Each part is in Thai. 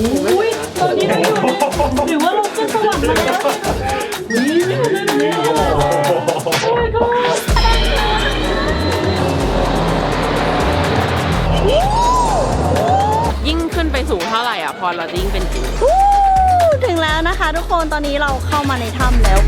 อุ้ยตอนนี้เราอยู่ในหรือว่าเราขึ้นสวรรค์มาแล้วนี่ไม่ทันได้เลยโอ้ my god ยิ่งขึ้นไปสูงเท่าไหร่อะ พอเราจะยิ่งเป็นจริงวู้ถึงแล้วนะคะทุกคนตอนนี้เราเข้ามาในถ้ำแล้ว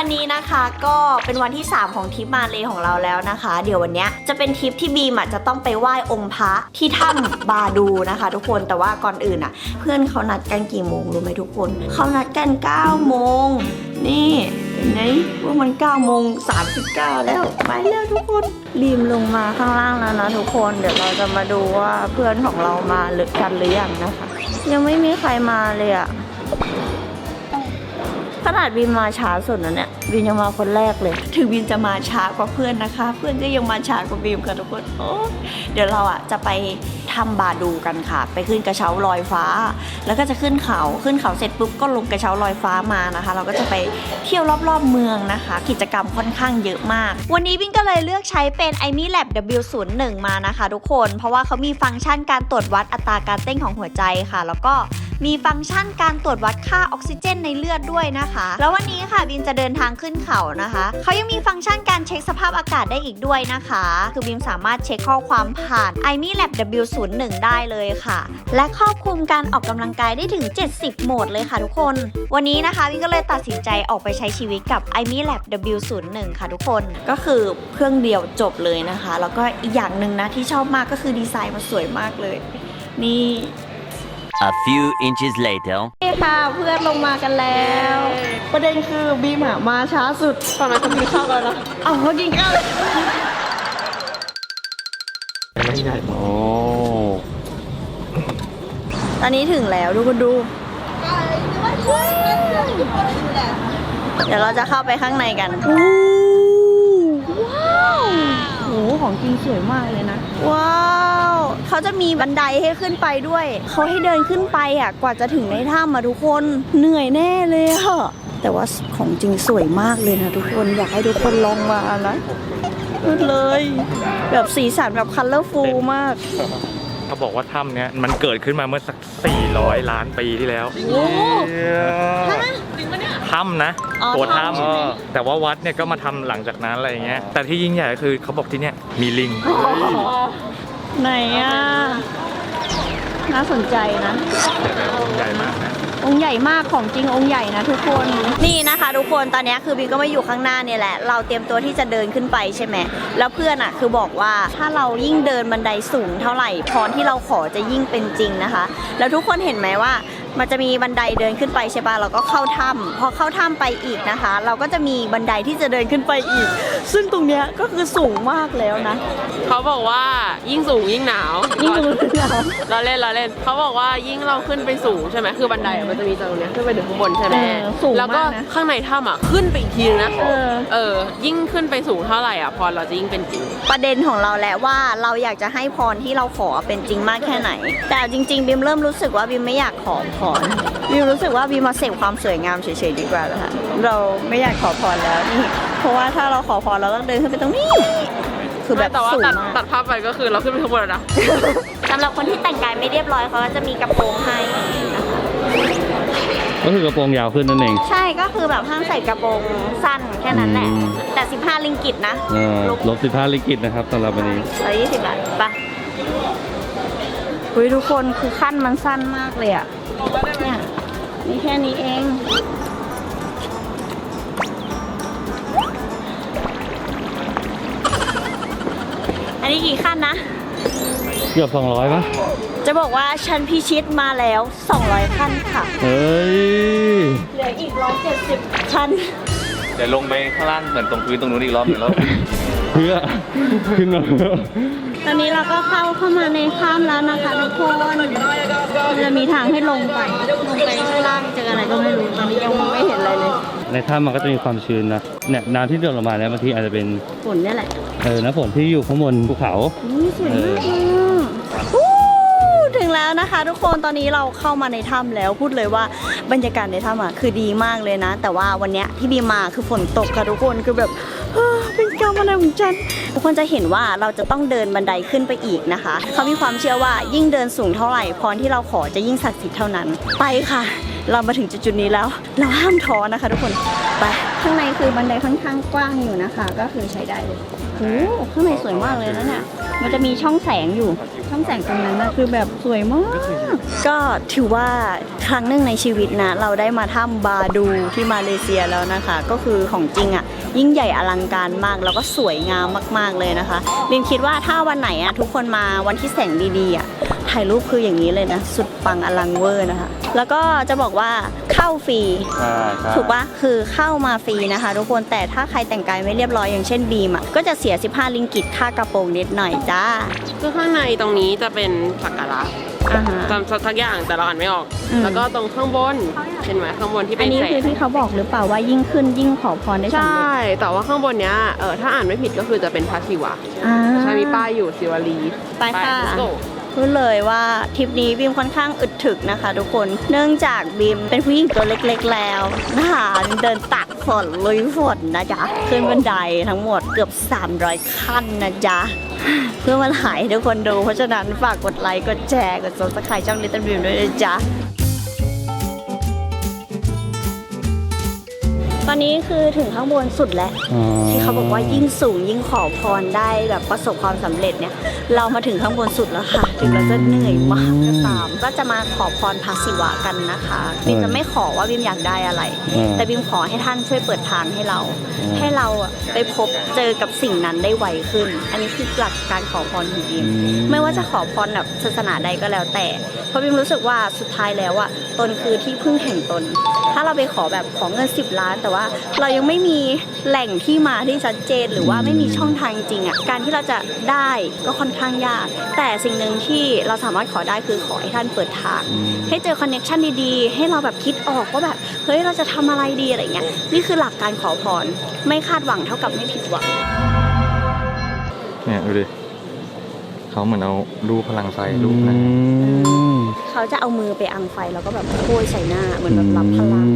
วันนี้นะคะก็เป็นวันที่ 3 ของทริปมาเลยของเราแล้วนะคะ เดี๋ยววันนี้จะเป็นทริปที่บีมอะจะต้องไปไหว้องค์พระที่ถ้ำบาดูนะคะ ทุกคนแต่ว่าก่อนอื่นอะ เพื่อนเขานัดกันกี่โมงรู้ไหมทุกคนเขานัดกัน9โมงนี่เห็นไหมว่ามัน9โมง39 แล้วไปแล้วทุกคนบีมลงมาข้างล่างแล้วนะทุกคนเดี๋ยวเราจะมาดูว่าเพื่อนของเรามาหรือกันหรือยังนะคะ ยังไม่มีใครมาเลยอะ ขนาดบินมาช้าสุดนะเนี่ยบินยังมาคนแรกเลย ถึงบินจะมาช้ากว่าเพื่อนนะคะ เพื่อนก็ยังมาช้ากว่าบิมค่ะทุกคนโอ้เดี๋ยวเราอะจะไปทำบาดูกันค่ะ ไปขึ้นกระเช้าลอยฟ้า แล้วก็จะขึ้นเขาขึ้นเขาเสร็จปุ๊บก็ลงกระเช้าลอยฟ้ามานะคะ เราก็จะไปเที่ยวรอบๆเมืองนะคะ กิจกรรมค่อนข้างเยอะมาก วันนี้บินก็เลยเลือกใช้เป็น i m i Lab W01 มานะคะ ทุกคน เพราะว่าเขามีฟังก์ชันการตรวจวัดอัตราการเต้นของหัวใจค่ะ แล้วก็ มีฟังก์ชันการตรวจวัดค่าออกซิเจนในเลือดด้วยนะคะ แล้ววันนี้ค่ะบิมจะเดินทางขึ้นเขานะคะ เขายังมีฟังก์ชันการเช็คสภาพอากาศได้อีกด้วยนะคะ คือบิมสามารถเช็คข้อความผ่าน i m i Lab W01 ได้เลยค่ะ และครอบคลุมการออกกำลังกายได้ถึง 70 โหมดเลยค่ะทุกคน วันนี้นะคะบิมก็เลยตัดสินใจออกไปใช้ชีวิตกับ i m i Lab W01 ค่ะทุกคน ก็คือเครื่องเดียวจบเลยนะคะ แล้วก็อีกอย่างหนึ่งนะที่ชอบมากก็คือดีไซน์มันสวยมากเลย นี่ A few inches later. นี่ค่ะเพื่อนลงมากันแล้ว ประเด็นคือบีมอะมาช้าสุดตอนนั้นเขากินข้าวกันแล้วเอาเขากินข้าวเลยโอ้ตอนนี้ถึงแล้วดูคนดู เดี๋ยวเราจะเข้าไปข้างในกันว้าว โหของจริงสวยมากเลยนะ ว้าวเขาจะมีบันไดให้ขึ้นไปด้วย เขาให้เดินขึ้นไปอะกว่าจะถึงในถ้ำมาทุกคนเหนื่อยแน่เลยอะแต่ว่าของจริงสวยมากเลยนะทุกคนอยากให้ทุกคนลองมานะพูดเลย แบบสีสันแบบคัลเลอร์ฟูลมาก เขาบอกว่าถ้ำเนี้ยมันเกิดขึ้นมาเมื่อสัก 400 ล้านปีที่แล้วโอ้ถ้ำนะอ๋อตัวถ้ำใช่ไหมถ้ำแต่ว่าวัดเนี่ยก็มาทำหลังจากนั้นอะไรอย่างเงี้ยแต่ที่ยิ่งใหญ่ก็คือเขาบอกที่เนี่ยมีลิง ไหนอะ น่าสนใจนะ ใหญ่มากนะ องค์ใหญ่มากของจริงองค์ใหญ่นะทุกคนนี่นะคะทุกคนตอนนี้คือบีก็มาอยู่ข้างหน้าเนี่ยแหละ เราเตรียมตัวที่จะเดินขึ้นไปใช่ไหมแล้วเพื่อนอะคือบอกว่าถ้าเรายิ่งเดินบันไดสูงเท่าไหร่พรที่เราขอจะยิ่งเป็นจริงนะคะ แล้วทุกคนเห็นไหมว่า มันจะมีบันไดเดินขึ้นไปใช่ปะเราก็เข้าถ้ำพอเข้าถ้ำไปอีกนะคะ เราก็จะมีบันไดที่จะเดินขึ้นไปอีก ซึ่งตรงเนี้ยก็คือสูงมากแล้วนะ เขาบอกว่ายิ่งสูงยิ่งหนาว ยิ่งดูเราเราเล่นเราเล่น เขาบอกว่ายิ่งเราขึ้นไปสูงใช่ไหมคือบันไดอะมันจะมีจากตรงเนี้ยขึ้นไปถึงข้างบนใช่ไหมเออสูงแล้วก็มากนะข้างในถ้ำอะขึ้นไปอีกทีนึงนะเออ เออ ยิ่งขึ้นไปสูงเท่าไหร่อะพอเราจะยิ่งเป็นจริงประเด็นของเราแหละว่าเราอยากจะให้พรที่เราขอเป็นจริงมากแค่ไหน แต่จริงๆ บิมเริ่มรู้สึกว่าบิมไม่อยากขอพรบิมรู้สึกว่าบิมมาเสพความสวยงามเฉยๆดีกว่าแล้วค่ะเราไม่อยากขอพรแล้วนี่ เพราะว่าถ้าเราขอพรเราต้องเดินขึ้นไปตรงนี้ คือแบบแต่ว่าสูงตัดมาก ตัดภาพไปก็คือเราขึ้นไปข้างบนแล้วนะ สำหรับคนที่แต่งกายไม่เรียบร้อยเขาก็จะมีกระโปรงให้นะคะก็คือกระโปรงยาวขึ้นนั่นเอง ใช่ก็คือแบบห้ามใส่กระโปรงสั้นแค่นั้นแหละ อืม แต่ 15 ลิงกิตนะเออลบสิบห้าลิกิตนะครับสำหรับวันนี้ ร้อยยี่สิบบาทปะอุ้ยทุกคนคือขั้นมันสั้นมากเลยอะ เนี่ยมีแค่นี้เอง อันนี้กี่ขั้นนะ เกือบสองร้อยปะจะบอกว่าฉันพิชิตมาแล้ว 200 ขั้นค่ะ เฮ้ย เหลืออีก 170 ขั้น เดี๋ยวลงไปข้างล่างเหมือนตรงพื้นตรงนู้นอีกรอบหนึ่งแล้วเพื่อขึ้นมาตอนนี้เราก็เข้าเข้ามาในถ้ำแล้วนะคะทุกคนมันจะมีทางให้ลงไปลงไปข้างล่างเจออะไรก็ไม่รู้ตอนนี้ยังมองไม่เห็นอะไรเลย ในถ้ำมันก็จะมีความชื้นนะเนี่ยน้ำที่หยดลงมาเนี่ยบางทีอาจจะเป็นฝนเนี่ยแหละเออน้ำฝนที่อยู่ข้างบนภูเขาอุ้ยสวยมากเลยอะวู้ถึงแล้วนะคะ ทุกคนตอนนี้เราเข้ามาในถ้ำแล้วพูดเลยว่าบรรยากาศในถ้ำอะคือดีมากเลยนะ แต่ว่าวันเนี้ยที่บีมมาคือฝนตกค่ะทุกคนคือแบบอ้าว เป็นกรรมอะไรของฉันทุกคนจะเห็นว่าเราจะต้องเดินบันไดขึ้นไปอีกนะคะ เขามีความเชื่อว่ายิ่งเดินสูงเท่าไหร่พรที่เราขอจะยิ่งศักดิ์สิทธิ์เท่านั้น ไปค่ะ เรามาถึงจุดๆนี้แล้ว เราห้ามท้อนะคะ ทุกคนไปข้างในคือบันไดค่อนข้างกว้างอยู่นะคะ ก็คือใช้ได้เลยโอ้โหข้างในสวยมากเลยนะเนี่ยมันจะมีช่องแสงอยู่ ช่องแสงตรงนั้นนะคือแบบสวยมาก ก็ถือว่า ครั้งหนึ่งในชีวิตนะ เราได้มาถ้ำบาดูที่มาเลเซียแล้วนะคะ ก็คือของจริงอะ่ะ ยิ่งใหญ่อลังการมาก แล้วก็สวยงามมากๆเลยนะคะบิมคิดว่าถ้าวันไหนอะ่ะทุกคนมาวันที่แสงดีๆอะ่ะถ่ายรูปคืออย่างนี้เลยนะ สุดปังอลังเวอร์นะคะ แล้วก็จะบอกว่าเข้าฟรีใช่ใช่ถูกปะคือเข้ามาฟรีนะคะ ทุกคนแต่ถ้าใครแต่งกายไม่เรียบร้อยอย่างเช่นบีมอะก็จะเสีย 15 ลิงกิตค่ากระโปรงนิดหน่อยจ้าคือข้างในตรงนี้จะเป็นสักการะ อ่าฮะจำสักอย่างแต่เราอ่านไม่ออก อืม แล้วก็ตรงข้างบนเห็นไหมข้างบนที่อัเป็นนนี้แสคืองที่เขาบอกหรือเปล่าว่ายิ่งขึ้นยิ่งขอพรได้สำใช่ เร็จแต่ว่าข้างบนเนี้ยเออถ้าอ่านไม่ผิดก็คือจะเป็นพระศิวะอ่า ใช่มีป้ายอยู่ศิวลีไปค่ะ let's go พูดเลยว่าทริปนี้บีมค่อนข้างอึดถึกนะคะ ทุกคน เนื่องจากบีมเป็นผู้หญิงตัวเล็กๆแล้วนะคะเดินตักฝนลุยฝนนะจ๊ะ ขึ้นบันไดทั้งหมดเกือบ 300 ขั้นนะจ๊ะ เพื่อมาถ่ายให้ทุกคนดู เพราะฉะนั้นฝากกดไลค์ กดแชร์ กดซับสไครต์ช่องลิตเติ้ลบีมด้วยนะจ๊ะ ตอนนี้คือถึงข้างบนสุดแล้วอ๋อที่เขาบอกว่ายิ่งสูงยิ่งขอพรได้แบบประสบความสำเร็จเนี่ย เรามาถึงข้างบนสุดแล้วค่ะ ถึงเราจะเหนื่อยมากก็ตาม ก็จะมาขอพรพระศิวะกันนะคะบิมจะไม่ขอว่าบิมอยากได้อะไร อืม แต่บิมขอให้ท่านช่วยเปิดทางให้เรา ให้เราอะไปพบเจอกับสิ่งนั้นได้ไวขึ้น อันนี้คือหลักการขอพรของบิมอืมไม่ว่าจะขอพรแบบศาสนาใดก็แล้วแต่ เพราะบิมรู้สึกว่าสุดท้ายแล้วอะตนคือที่พึ่งแห่งตน ถ้าเราไปขอแบบขอเงิน 10 ล้าน แต่ว่าเรายังไม่มีแหล่งที่มาที่ชัดเจน หรือว่าไม่มีช่องทางจริงๆอะการที่เราจะได้ก็ค่อนข้างยาก แต่สิ่งหนึ่งที่เราสามารถขอได้คือขอให้ท่านเปิดทาง ให้เจอคอนเน็ชันดีๆ ให้เราแบบคิดออกว่าแบบเฮ้ยเราจะทำอะไรดีอะไรเงี้ยนี่คือหลักการขอพรไม่คาดหวังเท่ากับไม่ผิดหวังเนี่ยดูดิเขาเหมือนเอารูปพลังไฟรูปอืนะมเขาจะเอามือไปอังไฟแล้วก็แบบโคุยใส่หน้าเหมือนแบบรับพลัง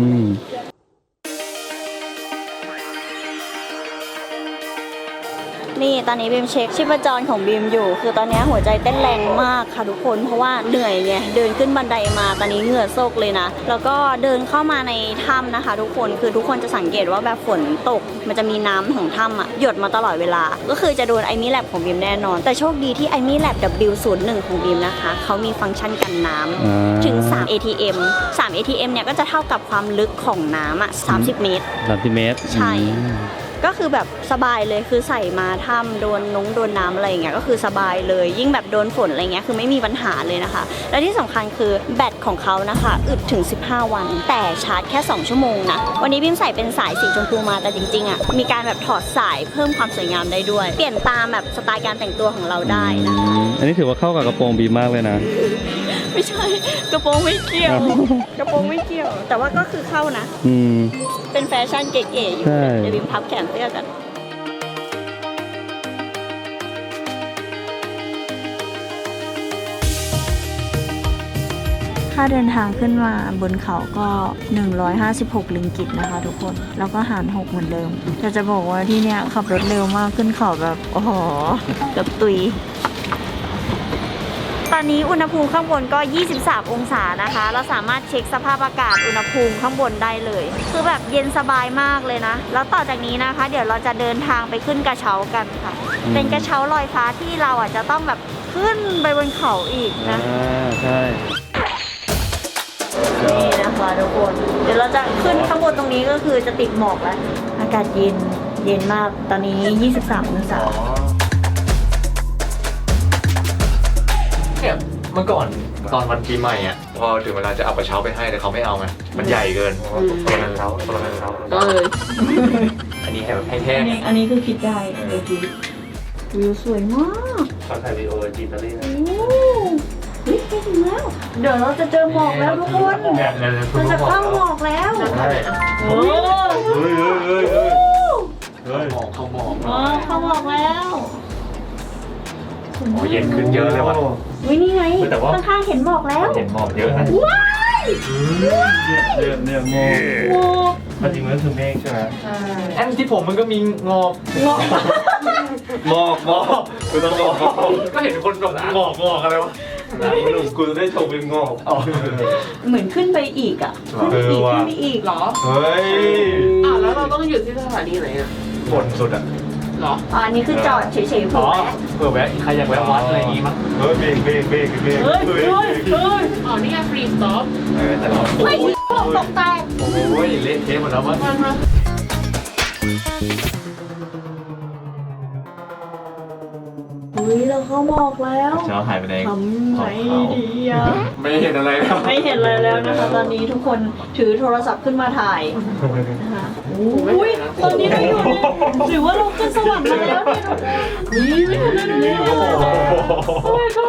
นี่ตอนนี้บีมเช็คชีพจรของบีมอยู่ คือตอนนี้หัวใจเต้นแรงมากค่ะทุกคนเพราะว่าเหนื่อยไงเดินขึ้นบันไดมาตอนนี้เหงื่อโซกเลยนะ แล้วก็เดินเข้ามาในถ้ำนะคะ ทุกคนคือทุกคนจะสังเกตว่าแบบฝนตก มันจะมีน้ำของถ้ำอะหยดมาตลอดเวลา ก็คือจะโดนไอมี่แลบของบีมแน่นอน แต่โชคดีที่ไอมี่แลบ W01 ของบีมนะคะเขามีฟังก์ชันกันน้ำอ่าถึง 3 ATM 3 ATM เนี่ยก็จะเท่ากับความลึกของน้ำอะ30 เมตรสามสิบเมตร ใช่อืม ก็คือแบบสบายเลยคือใส่มาถ้ำโดนนงโดนน้ำอะไรอย่างเงี้ยก็คือสบายเลย ยิ่งแบบโดนฝนอะไรเงี้ยคือไม่มีปัญหาเลยนะคะ และที่สำคัญคือแบตของเขานะคะอึดถึง 15 วัน แต่ชาร์จแค่ 2 ชั่วโมงนะ วันนี้บิมใส่เป็นสายสีชมพูมาแต่จริงๆอะมีการแบบถอดสายเพิ่มความสวยงามได้ด้วย เปลี่ยนตามแบบสไตล์การแต่งตัวของเราได้นะคะอันนี้ถือว่าเข้ากับกระโปรงบีมากเลยนะ ไม่ใช่กระโปรงไม่เกี่ยว กระโปรงไม่เกี่ยว แต่ว่าก็คือเข้านะ อืม เป็นแฟชั่นเก๋ๆอยู่ใช่ เดี๋ยวบิมพับแขนเสื้อกัน ค่าเดินทางขึ้นมาบนเขาก็ 156 ลิงกิตนะคะทุกคน แล้วก็หาร 6 เหมือนเดิมแต่จะบอกว่าที่เนี่ยขับรถเร็วมากขึ้นเขาแบบ โอ้โหเกับตุยต อนนี้อุณหภูมิข้างบนก็ 23 องศานะคะ เราสามารถเช็คสภาพอากาศอุณหภูมิข้างบนได้เลย คือแบบเย็นสบายมากเลยนะ แล้วต่อจากนี้นะคะ เดี๋ยวเราจะเดินทางไปขึ้นกระเช้ากันค่ะอืมเป็นกระเช้าลอยฟ้าที่เราอะจะต้องแบบขึ้นไปบนเขาอีกอ่านะใช่นี่นะคะทุกคน เดี๋ยวเราจะขึ้นข้างบนตรงนี้ก็คือจะติดหมอกแล้ว อากาศเย็น เย็นมาก ตอนนี้ 23 องศาเนี่ เมื่อก่อนตอนวันปีใหม่อะพอถึงเวลาจะเอากระเช้าไปให้แต่เขาไม่เอาไงมันใหญ่เกินตัวกระเช้าตัวกระเช้าก็เลยอันนี้ให้แบบแห้งอันนี้คือคิดได้เมื่อกี้วิวสวยมากๆเขาถ่ายวีดีโอจีตาลีโอ้เฮ้ยไปถึงแล้ว เดี๋ยวเราจะเจอหมอกแล้วทุกคนเนี่ยเนี่ยเราจะเข้าหมอกแล้วใช่โอ้เฮ้ยเฮ้ยเฮ้ยเฮ้ยหมอกเขาหมอกอ๋อเข้าหมอกแล้ว โอ้เย็นขึ้นเยอะเลยว่ะ วินี่ไงแต่ว่า ข้างๆเห็นหมอกแล้วเห็นหมอกเยอะนะว้ายเนี่ยเนี่ยโมหมอกจริงมันคือเมฆใช่ไหมแอนที่ผมมันก็มีงอกงอกงอกงอกกูต้องงอกก็เห็นคนแบบงอกงอกอะไรวะไม่รู้กูจะได้ชมเป็นงอกเหมือนขึ้นไปอีกอะขึ้นไปอีกเออว่ะขึ้นไปอีกหรอเฮ้ยอะแล้วเราต้องหยุดที่สถานีไหนอะบนสุดอะ หรออ๋ออันนี้คือจอดเฉยๆเผื่อ๋ออแวะเผื่อแวะใครอยากแวะวัดอะไรอย่างงี้มั้งเฮ้ยเบรกเบรกเบรกเบรกเฮ้ยเฮ้ยเฮ้ยอ๋อนี่ไงฟรีสต็อปเออแต่เราเฮ้ยตกใจโอ้ยเละเทะหมดแล้วมั้งมันมา ยเราเข้าหมอกแล้วเช้าหายไปไหนทำไงดีอะไม่เห็นอะไรแล้วไม่เห็นอะไรแล้วนะคะตอนนี้ทุกคนถือโทรศัพท์ขึ้นมาถ่ายนะคะอุ้ยตอนนี้เราอยู่เนี่ยหรือว่าเราขึ้นสวรรค์มาแล้วเนี่ยนี่ไม่เห็นอะไรเลยโอ้ยก็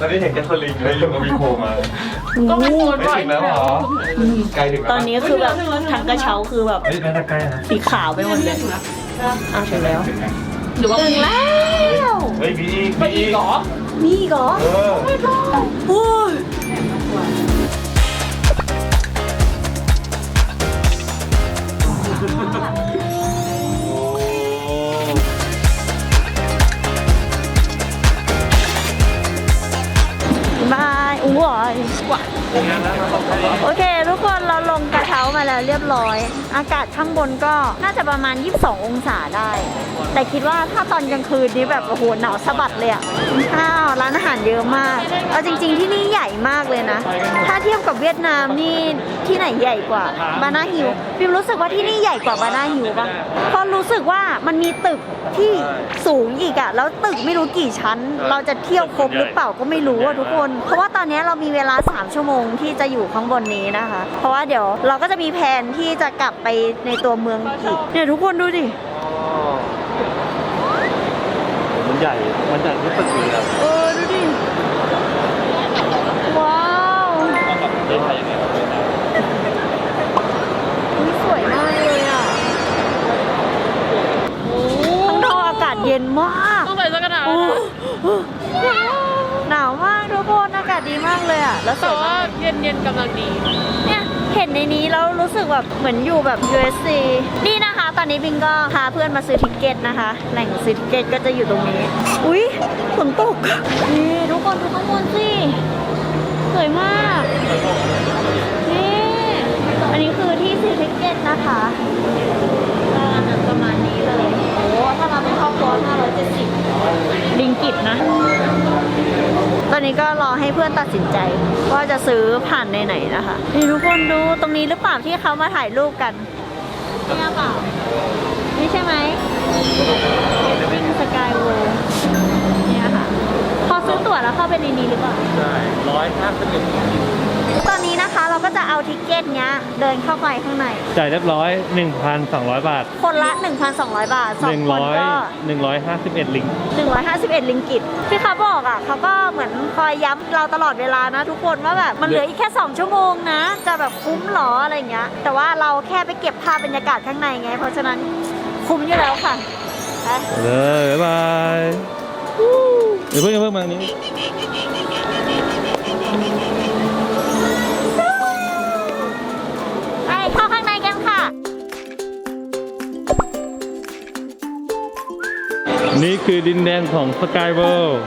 ตอนนี้เห็นแคทเธอรีนเลยอยู่กับมีโคมาก็ไม่โดนไม่ถึงแล้วเหรอใกล้ถึงแล้วตอนนี้คือแบบทั้งกระเช้าคือแบบเฮ้ยน่าจะใกล้นะสีขาวไปหมดเลยอ้าวถึงแล้ว หรือว่าถึงแล้วเฮ้ยมีอีกไปมีอีอีกกเหรอมีอีกเหรอเออโอ้ย บายโอเค ทุกคนเราลงกระเช้ามาแล้วเรียบร้อย อากาศข้างบนก็น่าจะประมาณ 22 องศาได้ แต่คิดว่าถ้าตอนกลางคืนนี้แบบโอ้โหหนาวสะบัดเลยอะข้าวร้านอาหารเยอะมากเอาจริง ๆ ที่นี่ใหญ่มากเลยนะ ถ้าเทียบกับเวียดนามนี่ที่ไหนใหญ่กว่าบานาฮิวพิมรู้สึกว่าที่นี่ใหญ่กว่าบานาฮิวปะเพราะรู้สึกว่ามันมีตึกที่สูงอีกอะแล้วตึกไม่รู้กี่ชั้น เราจะเที่ยวครบหรือเปล่าก็ไม่รู้อะทุกคน เพราะว่าตอนนี้เรามีเวลา 3 ชั่วโมงที่จะอยู่ข้างบนนี้นะคะ เพราะว่าเดี๋ยวเราก็จะมีแผนที่จะกลับไปในตัวเมืองอีกเนี่ยทุกคนดูดิมันใหญ่ มันใหญ่ที่ตึกเลยอะเออดูดิ ว้าวเล่นไทยยังไงครับอุ๊ยสวยมากเลยอะข้างนอกอากาศเย็นมาก ต้องใส่เสื้อกันหนาวโอ้ หนาวมากทุกคนอากาศดีมากเลยอะแล้วสแต่วยว่ามากเย็นเย็นๆกำลังดี เนี่ยเห็นในนี้แล้วรู้สึกแบบเหมือนอยู่แบบ USC นี่นะคะ ตอนนี้บิงก็พาเพื่อนมาซื้อทิกเก็ตนะคะ แหล่งซื้อทิกเก็ตก็จะอยู่ตรงนี้ อุ๊ยฝนตกนี่ทุกคนดูข้างบนสิสวยมากนี่อันนี้คือที่ซื้อทิกเก็ตนะคะก็ประมาณนี้เลย โอ้ ถ้าเราเป็นครอบครัว570ลิงกิตนะ ตอนนี้ก็รอให้เพื่อนตัดสินใจ ว่าจะซื้อผ่านในไหนนะคะนี่ทุกคนดูตรงนี้หรือเปล่าที่เขามาถ่ายรูปกันนี่เปล่านี่ใช่ไหมวิ่งสกายเวิร์เนี่ยค่ะ พอซื้อตั๋วแล้วเข้าไปในนี้หรือเปล่า ใช่ร้อยห้าสิบเอ็ด ตอนนี้นะคะเราก็จะเอาทิกเก็ตเนี้ยเดินเข้าไปข้างใน จ่ายเรียบร้อย 1,200 บาท คนละ 1,200 บาทสองคนก็ 100 151 ลิงก์151 ลิงกิตที่เขาบอกอะเขาก็เหมือนคอยย้ำเราตลอดเวลานะทุกคนว่าแบบมันเหลืออีกแค่ 2 ชั่วโมงนะ จะแบบคุ้มเหรออะไรอย่างเงี้ย แต่ว่าเราแค่ไปเก็บภาพบรรยากาศข้างในไง เพราะฉะนั้นคุ้มอยู่แล้วค่ะไปเลยบ๊ายบายเดี๋ยวเพิ่งอย่าเพิ่งมานี้ นี่คือดินแดนของสกายเวิลด์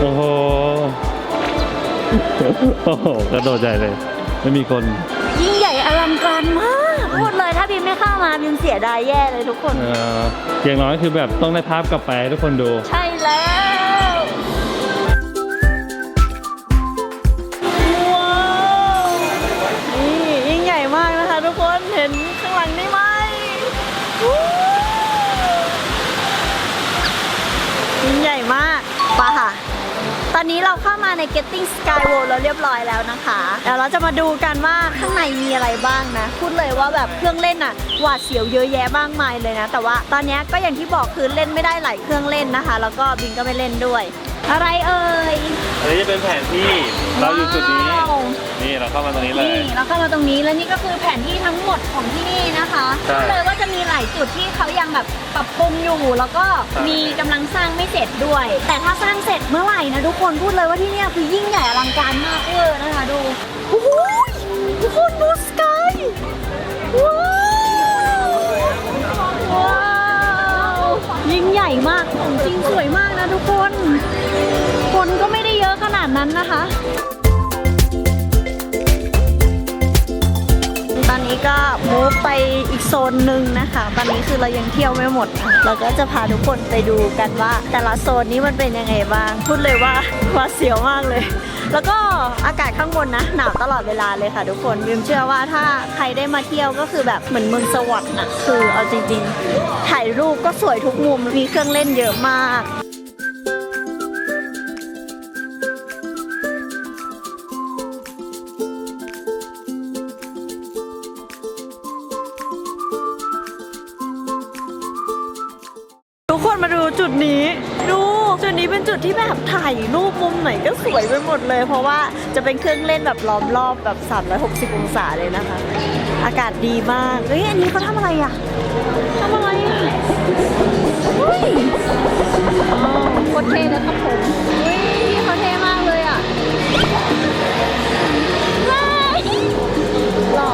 โอ้โห โอ้โหกระโดดใหญ่เลย ไม่มีคน ยิ่งใหญ่อลังการมาก พูดเลยถ้าบิมไม่เข้ามาบิมเสียดายแย่เลยทุกคน เอ่ออย่างน้อยคือแบบต้องได้ภาพกลับไปให้ทุกคนดู ใช่ เราเข้ามาใน Getting Sky World แล้วเรียบร้อยแล้วนะคะเดี๋ยวเราจะมาดูกันว่าข้างในมีอะไรบ้างนะ พูดเลยว่าแบบเครื่องเล่นอะหวาดเสียวเยอะแยะมากมายเลยนะ แต่ว่าตอนนี้ก็อย่างที่บอกคือเล่นไม่ได้หลายเครื่องเล่นนะคะ แล้วก็บินก็ไม่เล่นด้วย อะไรเอ่ย อันนี้จะเป็นแผนที่เราอยู่จุดนี้ ว้าว นี่เราเข้ามาตรงนี้เลย นี่เราเข้ามาตรงนี้แล้วนี่ก็คือแผนที่ทั้งหมดของที่นี่นะคะใช่พูดเลยว่าจะมีหลายจุดที่เขายังแบบปรับปรุงอยู่ แล้วก็ใช่ มีกำลังสร้างไม่เสร็จด้วย แต่ถ้าสร้างเสร็จเมื่อไหร่นะทุกคนพูดเลยว่าที่เนี่ยคือยิ่งใหญ่อลังการมากเวอร์นะคะดูโอ้โหทุกคนดูสกายว้า ของจริงสวยมากนะทุกคน คนก็ไม่ได้เยอะขนาดนั้นนะคะ ตอนนี้ก็มูฟไปอีกโซนหนึ่งนะคะ ตอนนี้คือเรายังเที่ยวไม่หมด เราก็จะพาทุกคนไปดูกันว่า แต่ละโซนนี้มันเป็นยังไงบ้าง พูดเลยว่าว่าเสียวมากเลย แล้วก็อากาศข้างบนนะ หนาวตลอดเวลาเลยค่ะทุกคนวิมเชื่อว่าถ้าใครได้มาเที่ยวก็คือแบบเหมือนเมืองสวรรค์นะคือเอาจริงๆ ถ่ายรูปก็สวยทุกมุมมีเครื่องเล่นเยอะมากทุกคนมาดูจุดนี้ ดู จุดนี้เป็นจุดที่แบบถ่ายรูปมุมไหนก็สวยไปหมดเลย เพราะว่าจะเป็นเครื่องเล่นแบบล้อมรอบแบบ 360 องศาเลยนะคะ อากาศดีมากเฮ้ยอันนี้เขาทำอะไรอะทำอะไรอะเฮ้ยอ๋อโคตรเท่นะครับผมเฮ้ยเขาเท่มากเลยอะเฮ้ยหล่อ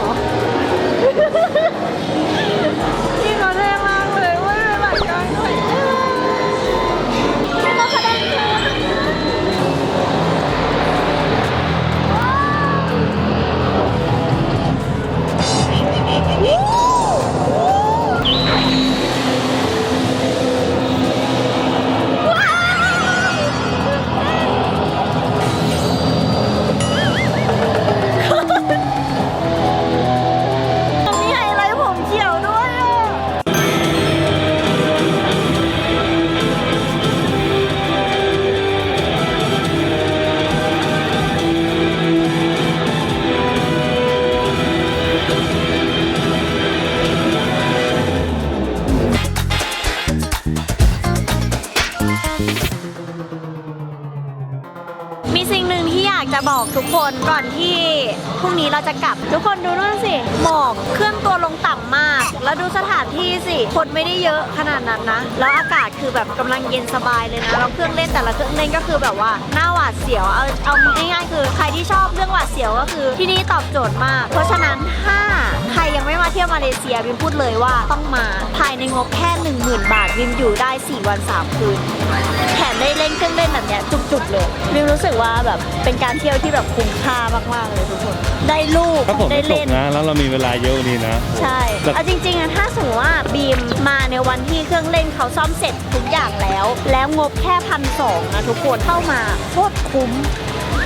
อนที่พรุ่งนี้เราจะกลับ ทุกคนดูนู่นสิหมอกเคลื่อนตัวลงต่ำมาก แล้วดูสถานที่สิ คนไม่ได้เยอะขนาดนั้นนะ แล้วอากาศคือแบบกำลังเย็นสบายเลยนะแล้วเครื่องเล่นแต่ละเครื่องเล่นก็คือแบบว่าหน้าหวาดเสียวเอาเอาง่ายๆคือ ใครที่ชอบเรื่องหวาดเสียวก็คือที่นี่ตอบโจทย์มาก เพราะฉะนั้นถ้าใครยังไม่มาเที่ยวมาเลเซียวิมพูดเลยว่าต้องมาภายในงบแค่ 10,000 บาทวิมอยู่ได้ 4 วัน 3 คืนแถมได้เล่นเครื่องเล่นแบบเนี้ยจุกๆเลยวิว รู้สึกว่าแบบเป็นการเที่ยวที่แบบคุ้มค่ามากๆเลยทุกคน ได้ลูกถ้าฝนได้ไม่ตเล่กน นะ แล้วเรามีเวลาเยอะกว่านี้นะใช่แบบเอาจริงๆอะถ้าสมมติว่าบีมมาในวันที่เครื่องเล่นเขาซ่อมเสร็จทุกอย่างแล้ว แล้วงบแค่พันสองนะทุกคนเข้ามาโคตรคุ้ม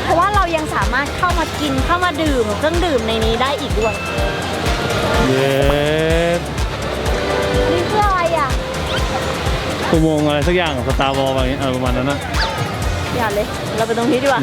เพราะว่าเรายังสามารถเข้ามากินเข้ามาดื่มเครื่องดื่มในนี้ได้อีกด้วยเย้นี่คืออะไรอะ อุโมงค์อะไรสักอย่างสตาร์วอลอะไรอย่างเงี้ยเออประมาณนั้นนะอย่าเลย เราไปตรงนี้ดีกว่า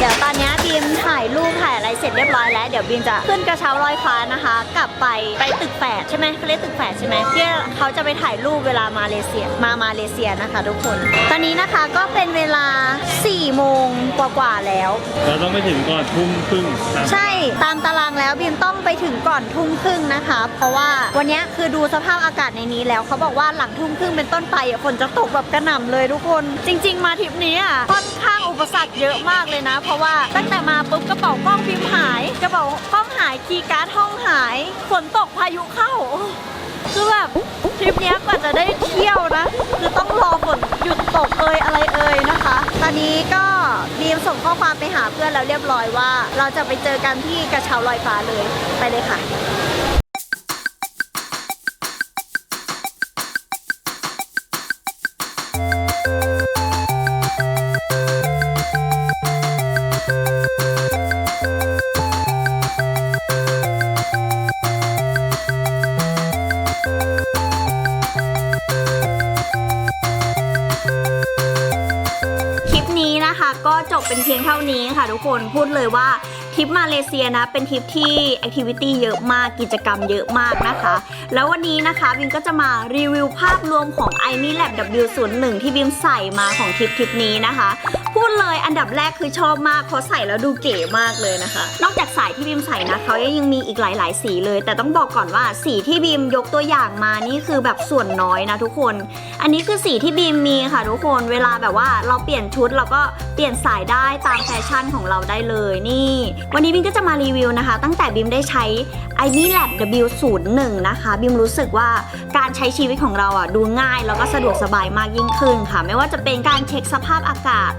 เดี๋ยวตอนนี้บีมถ่ายรูปถ่ายอะไรเสร็จเรียบร้อยแล้ว เดี๋ยวบีมจะขึ้นกระเช้าลอยฟ้านะคะ กลับไปไปตึกแปดใช่ไหมเขาเรียกตึกแปดใช่ไหมที่เขาจะไปถ่ายรูปเวลามาเลเซียมามาเลเซียนะคะ ทุกคน ตอนนี้นะคะก็เป็นเวลา4โมงกว่าๆแล้ว เราต้องไปถึงก่อนทุ่มครึ่งใช่ตามตารางแล้วบีมต้องไปถึงก่อนทุ่มครึ่งนะคะ เพราะว่าวันนี้คือดูสภาพอากาศในนี้แล้วเขาบอกว่าหลังทุ่มครึ่งเป็นต้นไปฝนจะตกแบบกระหน่ำเลยทุกคน จริง ๆ มาทริปนี้อะค่อนข้างอุปสรรคเยอะมากเลยนะราะว่าตั้งแต่มาปุ๊บกระเป๋ากล้องพิมพ์หาย กระเป๋ากล้องหายคีย์การ์ดห้องหายฝนตกพายุเข้าคือแบบทริปนี้กว่าจะได้เที่ยวนะคือต้องรอฝนหยุดตกเอยอะไรเอยนะคะ ตอนนี้ก็บีมส่งข้อความไปหาเพื่อนแล้วเรียบร้อยว่า เราจะไปเจอกันที่กระเช้าลอยฟ้าเลยไปเลยค่ะ กคนพูดเลยว่าทริปมาเลเซียนะเป็นทริปที่แอคทิวิตี้เยอะมากกิจกรรมเยอะมากนะคะ แล้ววันนี้นะคะบิมก็จะมารีวิวภาพรวมของ i m i Lab W01 ที่บิมใส่มาของทริปทริปนี้นะคะพูดเลยอันดับแรกคือชอบมากเพราะใส่แล้วดูเก๋มากเลยนะคะ นอกจากสายที่บิมใส่นะเขายังมีอีกหลาย ๆ สีเลย แต่ต้องบอกก่อนว่าสีที่บิมยกตัวอย่างมานี่คือแบบส่วนน้อยนะทุกคน อันนี้คือสีที่บีมมีค่ะทุกคนเวลาแบบว่าเราเปลี่ยนชุดเราก็เปลี่ยนสายได้ตามแฟชั่นของเราได้เลยนี่ วันนี้บิมก็จะมารีวิวนะคะ ตั้งแต่บิมได้ใช้ i m i Lab W01 นะคะบิมรู้สึกว่าการใช้ชีวิตของเราอะดูง่ายแล้วก็สะดวกสบายมากยิ่งขึ้นค่ะ ไม่ว่าจะเป็นการเช็คสภาพอากาศ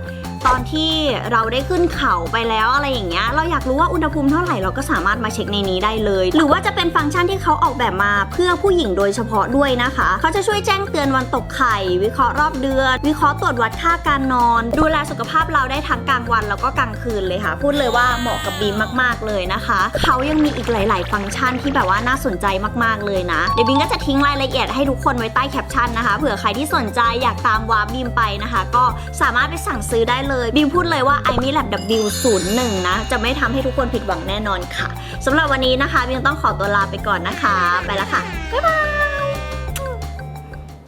ตอนที่เราได้ขึ้นเขาไปแล้วอะไรอย่างเงี้ยเราอยากรู้ว่าอุณหภูมิเท่าไหร่เราก็สามารถมาเช็คในนี้ได้เลย หรือว่าจะเป็นฟังก์ชันที่เขาออกแบบมาเพื่อผู้หญิงโดยเฉพาะด้วยนะคะ เขาจะช่วยแจ้งเตือนวันตกไข่ วิเคราะห์รอบเดือน วิเคราะห์ตรวจวัดค่าการนอน ดูแลสุขภาพเราได้ทั้งกลางวันแล้วก็กลางคืนเลยค่ะ พูดเลยว่าเหมาะกับบีมมาก ๆเลยนะคะ เขายังมีอีกหลาย ๆ ฟังก์ชันที่แบบว่าน่าสนใจมาก ๆเลยนะเดี๋ยวบีมก็จะทิ้งรายละเอียดให้ทุกคนไว้ใต้แคปชั่นนะคะเผื่อใครที่สนใจอยากตามวาร์ปบีมไปนะคะ ก็สามารถไปสั่งซื้อได้เลยบีมพูดเลยว่า i m i Lab W01 นะ จะไม่ทำให้ทุกคนผิดหวังแน่นอนค่ะสำหรับวันนี้นะคะบิมต้องขอตัวลาไปก่อนนะคะ ไปแล้วค่ะ บ๊ายบาย